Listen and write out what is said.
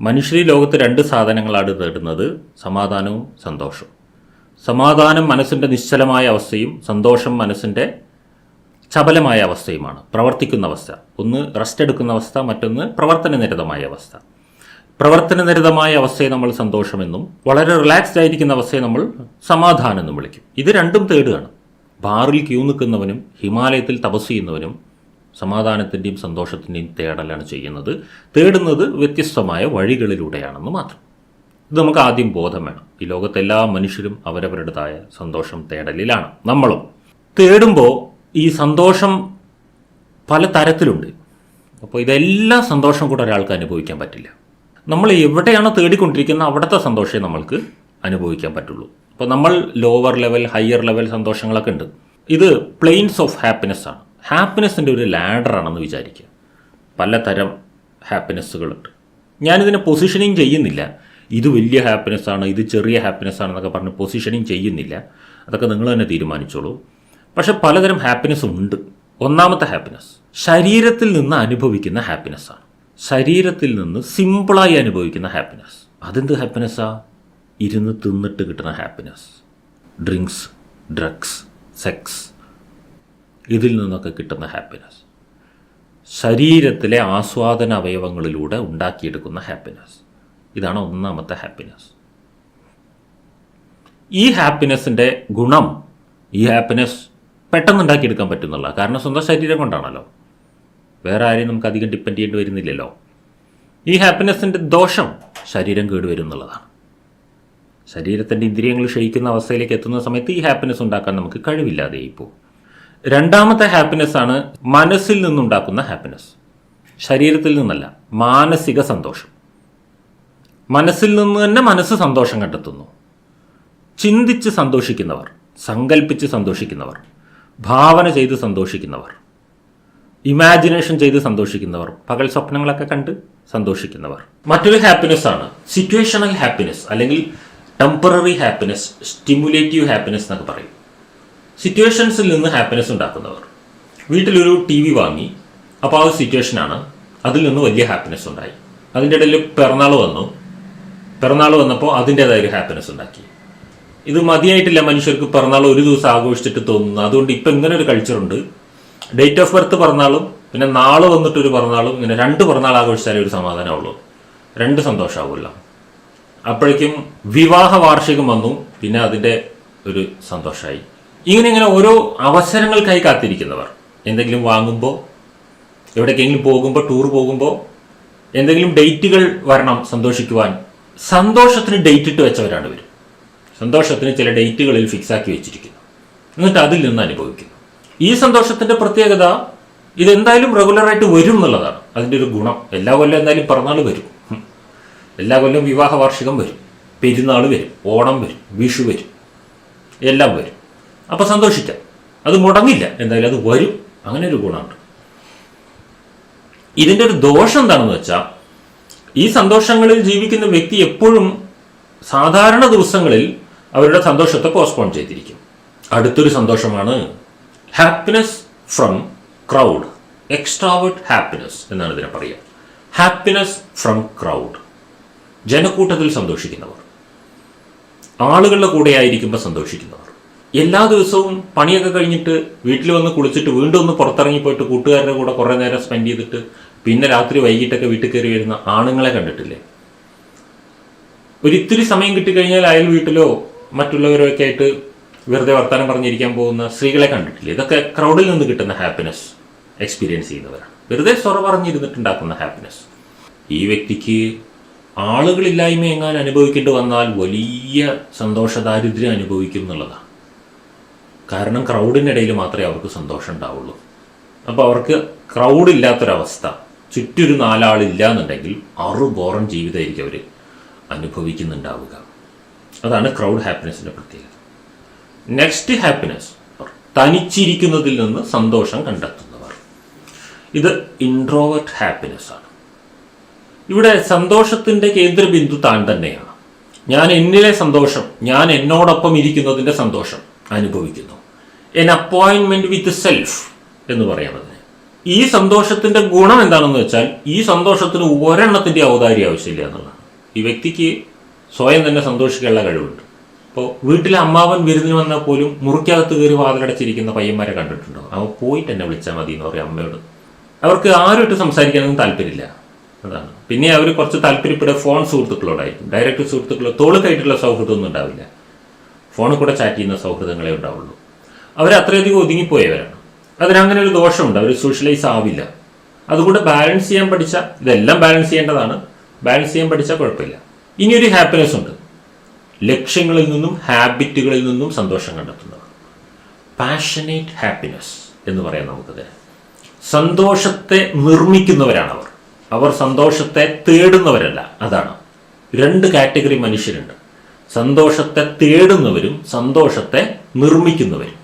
മനുഷ്യർ ലോകത്ത് രണ്ട് സാധനങ്ങളാണ് തേടുന്നത്. സമാധാനവും സന്തോഷവും. സമാധാനം മനസ്സിന്റെ നിശ്ചലമായ അവസ്ഥയും സന്തോഷം മനസ്സിന്റെ ചപലമായ അവസ്ഥയുമാണ്. പ്രവർത്തിക്കുന്ന അവസ്ഥ. ഒന്ന് റെസ്റ്റ് എടുക്കുന്ന അവസ്ഥ മറ്റൊന്ന് പ്രവർത്തനനിരതമായ അവസ്ഥ. പ്രവർത്തനനിരതമായ അവസ്ഥയെ നമ്മൾ സന്തോഷമെന്നും വളരെ റിലാക്സ്ഡ് ആയിരിക്കുന്ന അവസ്ഥയെ നമ്മൾ സമാധാനം എന്നും വിളിക്കും. ഇത് രണ്ടും തേടുകയാണ്. ബാറിൽ ക്യൂ നിൽക്കുന്നവനും ഹിമാലയത്തിൽ തപസ് ചെയ്യുന്നവനും സമാധാനത്തിന്റെയും സന്തോഷത്തിന്റെയും തേടലാണ് ചെയ്യുന്നത്. തേടുന്നത് വ്യത്യസ്തമായ വഴികളിലൂടെയാണെന്ന് മാത്രം. ഇത് നമുക്ക് ആദ്യം ബോധം വേണം. ഈ ലോകത്തെല്ലാ മനുഷ്യരും അവരവരുടേതായ സന്തോഷം തേടലിലാണ്. നമ്മളും തേടുമ്പോൾ ഈ സന്തോഷം പല തരത്തിലുണ്ട്. അപ്പോൾ ഇതെല്ലാം സന്തോഷം കൂടെ ഒരാൾക്ക് അനുഭവിക്കാൻ പറ്റില്ല. നമ്മൾ എവിടെയാണ് തേടിക്കൊണ്ടിരിക്കുന്നത് അവിടുത്തെ സന്തോഷമേ നമ്മൾക്ക് അനുഭവിക്കാൻ പറ്റുള്ളൂ. അപ്പോൾ നമ്മൾ ലോവർ ലെവൽ ഹയർ ലെവൽ സന്തോഷങ്ങളൊക്കെ ഉണ്ട്. ഇത് പ്ലെയിൻസ് ഓഫ് ഹാപ്പിനെസ് ആണ്. ഹാപ്പിനെസ്സിന്റെ ഒരു ലാഡറാണെന്ന് വിചാരിക്കുക. പലതരം ഹാപ്പിനെസ്സുകളുണ്ട് ഞാനിതിനെ പൊസിഷനിങ് ചെയ്യുന്നില്ല. ഇത് വലിയ ഹാപ്പിനെസ് ആണ് ഇത് ചെറിയ ഹാപ്പിനെസ് ആണെന്നൊക്കെ പറഞ്ഞ് പൊസിഷനിങ് ചെയ്യുന്നില്ല. അതൊക്കെ നിങ്ങൾ തന്നെ തീരുമാനിച്ചോളൂ. പക്ഷെ പലതരം ഹാപ്പിനെസ് ഉണ്ട്. ഒന്നാമത്തെ ഹാപ്പിനെസ് ശരീരത്തിൽ നിന്ന് അനുഭവിക്കുന്ന ഹാപ്പിനെസ്സാണ് ശരീരത്തിൽ നിന്ന് സിമ്പിളായി അനുഭവിക്കുന്ന ഹാപ്പിനെസ് അതെന്ത് ഹാപ്പിനെസ്സാ ഇരുന്ന് തിന്നിട്ട് കിട്ടുന്ന ഹാപ്പിനെസ് ഡ്രിങ്ക്സ് ഡ്രഗ്സ് സെക്സ് ഇതിൽ നിന്നൊക്കെ കിട്ടുന്ന ഹാപ്പിനെസ് ശരീരത്തിലെ ആസ്വാദന അവയവങ്ങളിലൂടെ ഉണ്ടാക്കിയെടുക്കുന്ന ഹാപ്പിനെസ് ഇതാണ് ഒന്നാമത്തെ ഹാപ്പിനെസ് ഈ ഹാപ്പിനെസ്സിന്റെ ഗുണം ഈ ഹാപ്പിനെസ് പെട്ടെന്ന് ഉണ്ടാക്കിയെടുക്കാൻ പറ്റുന്നുള്ള കാരണം സ്വന്തം ശരീരം കൊണ്ടാണല്ലോ. വേറെ ആരെയും നമുക്ക് അധികം ഡിപ്പെൻഡ് ചെയ്യേണ്ടി വരുന്നില്ലല്ലോ. ഈ ഹാപ്പിനെസ്സിന്റെ ദോഷം ശരീരം കേടുവരും എന്നുള്ളതാണ് ശരീരത്തിന്റെ ഇന്ദ്രിയങ്ങൾ ക്ഷയിക്കുന്ന അവസ്ഥയിലേക്ക് എത്തുന്ന സമയത്ത് ഈ ഹാപ്പിനെസ് ഉണ്ടാക്കാൻ നമുക്ക് കഴിവില്ലാതെ ഇപ്പോൾ രണ്ടാമത്തെ ഹാപ്പിനെസ് ആണ് മനസ്സിൽ നിന്നുണ്ടാക്കുന്ന ഹാപ്പിനെസ് ശരീരത്തിൽ നിന്നല്ല മാനസിക സന്തോഷം. മനസ്സിൽ നിന്ന് തന്നെ മനസ്സ് സന്തോഷം കണ്ടെത്തുന്നു. ചിന്തിച്ച് സന്തോഷിക്കുന്നവർ സങ്കല്പിച്ച് സന്തോഷിക്കുന്നവർ ഭാവന ചെയ്ത് സന്തോഷിക്കുന്നവർ ഇമാജിനേഷൻ ചെയ്ത് സന്തോഷിക്കുന്നവർ പകൽ സ്വപ്നങ്ങളൊക്കെ കണ്ട് സന്തോഷിക്കുന്നവർ. മറ്റൊരു ഹാപ്പിനെസ് ആണ് സിറ്റുവേഷണൽ ഹാപ്പിനെസ് അല്ലെങ്കിൽ ടെമ്പററി ഹാപ്പിനെസ് സ്റ്റിമുലേറ്റീവ് ഹാപ്പിനെസ് എന്നൊക്കെ പറയും. സിറ്റുവേഷൻസിൽ നിന്ന് ഹാപ്പിനെസ് ഉണ്ടാക്കുന്നവർ. വീട്ടിലൊരു ടി വി വാങ്ങി അപ്പോൾ ആ ഒരു സിറ്റുവേഷനാണ് അതിൽ നിന്ന് വലിയ ഹാപ്പിനെസ് ഉണ്ടായി. അതിന്റെ ഇടയിൽ പിറന്നാൾ വന്നു. പിറന്നാൾ വന്നപ്പോൾ അതിന്റേതായ ഒരു ഹാപ്പിനെസ് ഉണ്ടാക്കി. ഇത് മതിയായിട്ടില്ല മനുഷ്യർക്ക് പിറന്നാൾ ഒരു ദിവസം ആഘോഷിച്ചിട്ട് തോന്നുന്നു. അതുകൊണ്ട് ഇപ്പം ഇങ്ങനെ ഒരു കൾച്ചറുണ്ട് ഡേറ്റ് ഓഫ് ബർത്ത് പിറന്നാളും പിന്നെ നാളെ വന്നിട്ടൊരു പിറന്നാളും ഇങ്ങനെ രണ്ട് പിറന്നാൾ ആഘോഷിച്ചാലേ ഒരു സമാധാനമുള്ളൂ. രണ്ട് സന്തോഷമാവില്ല അപ്പോഴേക്കും വിവാഹ വാർഷികം വന്നു പിന്നെ അതിന്റെ ഒരു സന്തോഷമായി ഇങ്ങനെ ഇങ്ങനെ ഓരോ അവസരങ്ങൾക്കായി കാത്തിരിക്കുന്നവർ? എന്തെങ്കിലും വാങ്ങുമ്പോൾ എവിടേക്കെങ്കിലും പോകുമ്പോൾ ടൂർ പോകുമ്പോൾ എന്തെങ്കിലും ഡേറ്റുകൾ വരണം സന്തോഷിക്കുവാൻ സന്തോഷത്തിന് ഡേറ്റ് ഇട്ട് വെച്ചവരാണ് ഇവർ സന്തോഷത്തിന് ചില ഡേറ്റുകളിൽ ഫിക്സാക്കി വെച്ചിരിക്കുന്നു. എന്നിട്ട് അതിൽ നിന്ന് അനുഭവിക്കുന്നു. ഈ സന്തോഷത്തിന്റെ പ്രത്യേകത ഇതെന്തായാലും റെഗുലറായിട്ട് വരും എന്നുള്ളതാണ്. അതിന്റെ ഒരു ഗുണം. എല്ലാ കൊല്ലം എന്തായാലും പിറന്നാൾ വരും. എല്ലാ കൊല്ലം വിവാഹ വാർഷികം വരും. പെരുന്നാൾ വരും. ഓണം വരും. വിഷു വരും. എല്ലാം വരും. അപ്പോൾ സന്തോഷിക്കാം. അത് മുടങ്ങില്ല. എന്തായാലും അത് വരും. അങ്ങനെ ഒരു ഗുണമുണ്ട്. ഇതിന്റെ ഒരു ദോഷം എന്താണെന്ന് വെച്ചാൽ ഈ സന്തോഷങ്ങളിൽ ജീവിക്കുന്ന വ്യക്തി എപ്പോഴും സാധാരണ ദിവസങ്ങളിൽ അവരുടെ സന്തോഷത്തെ പോസ്റ്റ്പോൺ ചെയ്തിരിക്കും. അടുത്തൊരു സന്തോഷമാണ് happiness from crowd extrovert happiness എന്നാണ് ഇതിനെ പറയുക. ഹാപ്പിനെസ് ഫ്രം ക്രൗഡ് ജനക്കൂട്ടത്തിൽ സന്തോഷിക്കുന്നവർ. ആളുകളുടെ കൂടെ ആയിരിക്കുമ്പോൾ സന്തോഷിക്കുന്നവർ. എല്ലാ ദിവസവും പണിയൊക്കെ കഴിഞ്ഞിട്ട് വീട്ടിൽ വന്ന് കുളിച്ചിട്ട് വീണ്ടും ഒന്ന് പുറത്തിറങ്ങി പോയിട്ട് കൂട്ടുകാരുടെ കൂടെ കുറേ നേരം സ്പെൻഡ് ചെയ്തിട്ട് പിന്നെ രാത്രി വൈകിട്ടൊക്കെ വീട്ടിൽ കയറി വരുന്ന ആണുങ്ങളെ കണ്ടിട്ടില്ലേ? ഒരു ഇത്തിരി സമയം കിട്ടിക്കഴിഞ്ഞാൽ അയൽ വീട്ടിലോ മറ്റുള്ളവരോ ഒക്കെ ആയിട്ട് വെറുതെ വർത്തമാനം പറഞ്ഞിരിക്കാൻ പോകുന്ന സ്ത്രീകളെ കണ്ടിട്ടില്ലേ? ഇതൊക്കെ ക്രൗഡിൽ നിന്ന് കിട്ടുന്ന ഹാപ്പിനെസ് എക്സ്പീരിയൻസ് ചെയ്യുന്നവരാണ്. വെറുതെ സ്വറ പറഞ്ഞിരുന്നിട്ടുണ്ടാക്കുന്ന ഹാപ്പിനെസ് ഈ വ്യക്തിക്ക് ആളുകളില്ലായ്മ എങ്ങാൻ അനുഭവിക്കേണ്ടി വന്നാൽ വലിയ സന്തോഷ ദാരിദ്ര്യം അനുഭവിക്കും എന്നുള്ളതാണ്. കാരണം ക്രൗഡിനിടയിൽ മാത്രമേ അവർക്ക് സന്തോഷം ഉണ്ടാവുള്ളൂ. അപ്പോൾ അവർക്ക് ക്രൗഡ് ഇല്ലാത്തൊരവസ്ഥ ചുറ്റൊരു നാലാളില്ല എന്നുണ്ടെങ്കിൽ അറു ബോറൻ ജീവിതമായിരിക്കും അവർ അനുഭവിക്കുന്നുണ്ടാവുക. അതാണ് ക്രൗഡ് ഹാപ്പിനെസ്സിന്റെ പ്രത്യേകത. നെക്സ്റ്റ് ഹാപ്പിനെസ് തനിച്ചിരിക്കുന്നതിൽ നിന്ന് സന്തോഷം കണ്ടെത്തുന്നവർ. ഇത് ഇൻട്രോവേർട്ട് ഹാപ്പിനെസ് ആണ്. ഇവിടെ സന്തോഷത്തിന്റെ കേന്ദ്രബിന്ദു താൻ തന്നെയാണ്. ഞാൻ എന്നിലെ സന്തോഷം ഞാൻ എന്നോടൊപ്പം ഇരിക്കുന്നതിന്റെ സന്തോഷം അനുഭവിക്കുന്നു. എൻ അപ്പോയിൻമെന്റ് വിത്ത് സെൽഫ് എന്ന് പറയാം അതിന്. ഈ സന്തോഷത്തിന്റെ ഗുണം എന്താണെന്ന് വെച്ചാൽ ഈ സന്തോഷത്തിന് ഒരെണ്ണത്തിന്റെ ഔദാര്യം ആവശ്യമില്ല എന്നുള്ളതാണ്. ഈ വ്യക്തിക്ക് സ്വയം തന്നെ സന്തോഷിക്കാനുള്ള കഴിവുണ്ട്. ഇപ്പോൾ വീട്ടിലെ അമ്മാവൻ വിരുന്നിന് വന്നാൽ പോലും മുറിക്കകത്ത് കയറി വാതിലടച്ചിരിക്കുന്ന പയ്യന്മാരെ കണ്ടിട്ടുണ്ടോ? അവൻ പോയിട്ട് എന്നെ വിളിച്ചാൽ മതി എന്ന് പറയും അമ്മയോട്. അവർക്ക് ആരുമായിട്ട് സംസാരിക്കാനൊന്നും താല്പര്യമില്ല. അതാണ്. പിന്നെ അവർ കുറച്ച് താല്പര്യപ്പെടുക ഫോൺ സുഹൃത്തുക്കളോടായിരിക്കും ഡയറക്റ്റ് സുഹൃത്തുക്കളോ തോളുക്കായിട്ടുള്ള സൗഹൃദമൊന്നും ഉണ്ടാവില്ല. ഫോണിൽ കൂടെ ചാറ്റ് ചെയ്യുന്ന സൗഹൃദങ്ങളെ ഉണ്ടാവുള്ളൂ. അവർ അത്രയധികം ഒതുങ്ങിപ്പോയവരാണ് അതിനങ്ങനെ ഒരു ദോഷമുണ്ട്. അവർ സോഷ്യലൈസ് ആവില്ല. അതുകൊണ്ട് ബാലൻസ് ചെയ്യാൻ പഠിച്ച ഇതെല്ലാം ബാലൻസ് ചെയ്യേണ്ടതാണ്. ബാലൻസ് ചെയ്യാൻ പഠിച്ചാൽ കുഴപ്പമില്ല. ഇനിയൊരു ഹാപ്പിനെസ് ഉണ്ട്. ലക്ഷ്യങ്ങളിൽ നിന്നും ഹാബിറ്റുകളിൽ നിന്നും സന്തോഷം കണ്ടെത്തുന്നത്. പാഷനേറ്റ് ഹാപ്പിനെസ് എന്ന് പറയാം നമുക്കത് സന്തോഷത്തെ നിർമ്മിക്കുന്നവരാണ് അവർ. അവർ സന്തോഷത്തെ തേടുന്നവരല്ല. അതാണ്. രണ്ട് കാറ്റഗറി മനുഷ്യരുണ്ട്. സന്തോഷത്തെ തേടുന്നവരും സന്തോഷത്തെ നിർമ്മിക്കുന്നവരും.